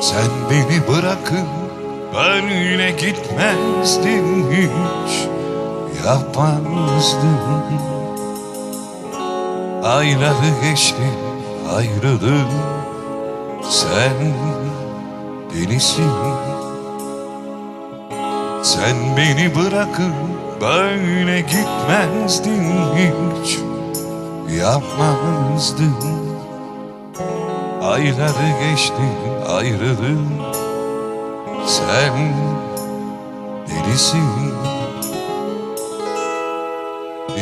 Sen beni bırakıp böyle gitmezdin hiç. Yapmazdın Ayları geçti ayrılık Sen delisin Sen beni bırakıp böyle gitmezdin hiç. Yapmazdın Ayları geçti ayrılık Sen delisin.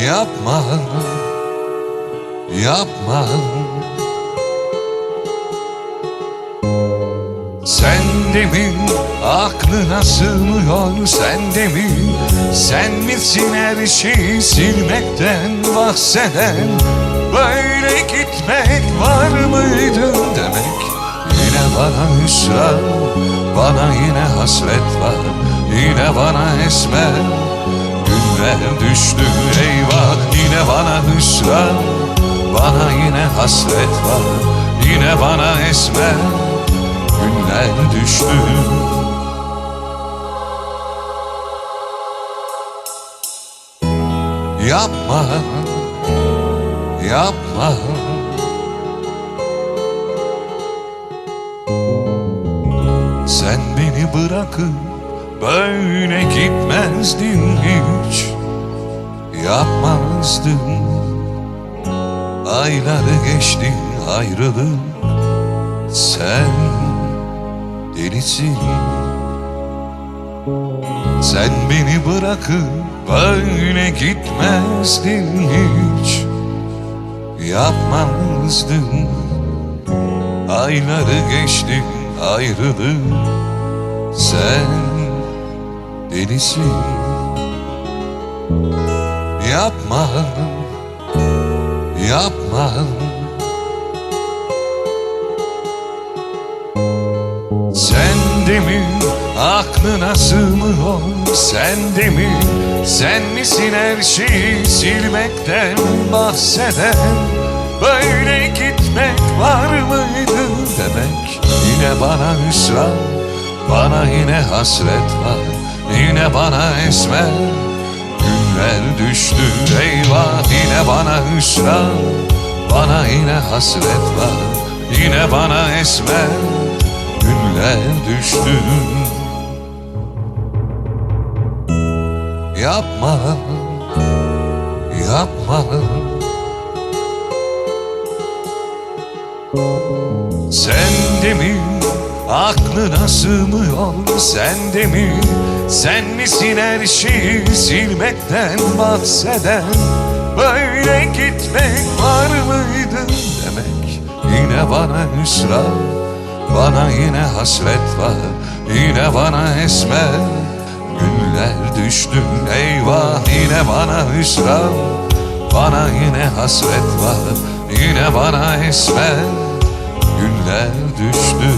Yapma Yapma. Sen de mi aklına sığmıyor sen de mi Sen misin her şeyi silmekten bahseden. Böyle gitmek var bana hüsran Bana yine hasret var Yine bana esmer. Günler düştü eyvah Yine bana hüsran. Bana yine hasret var Yine bana esmer. Günler düştü. Yapma Yapma Sen beni bırakıp böyle gitmezdin hiç. Yapmazdın. Ayları geçti ayrılık Sen delisin. Sen beni bırakıp böyle gitmezdin hiç. Yapmazdın. Ayları geçti ayrılık. Sen delisin. Yapma Yapma. Sen de mi aklına sığmıyor? Sen de mi Sen misin her şeyi silmekten bahseden? Böyle gitmek var mıydı demek Yine bana hüsran Bana yine hasret var Yine bana esmer Günler düştü eyvah Yine bana hüsran Bana yine hasret var Yine bana esmer Günler düştü. Yapma Yapma Sen de mi? Aklına sığmıyor sen de mi? Sen misin her şeyi silmekten bahseden? Böyle gitmek var mıydı demek? Yine bana hüsran Bana yine hasret var. Yine bana esmer Günler düştü eyvah. Yine bana hüsran Bana yine hasret var. Yine bana esmer Günler düştü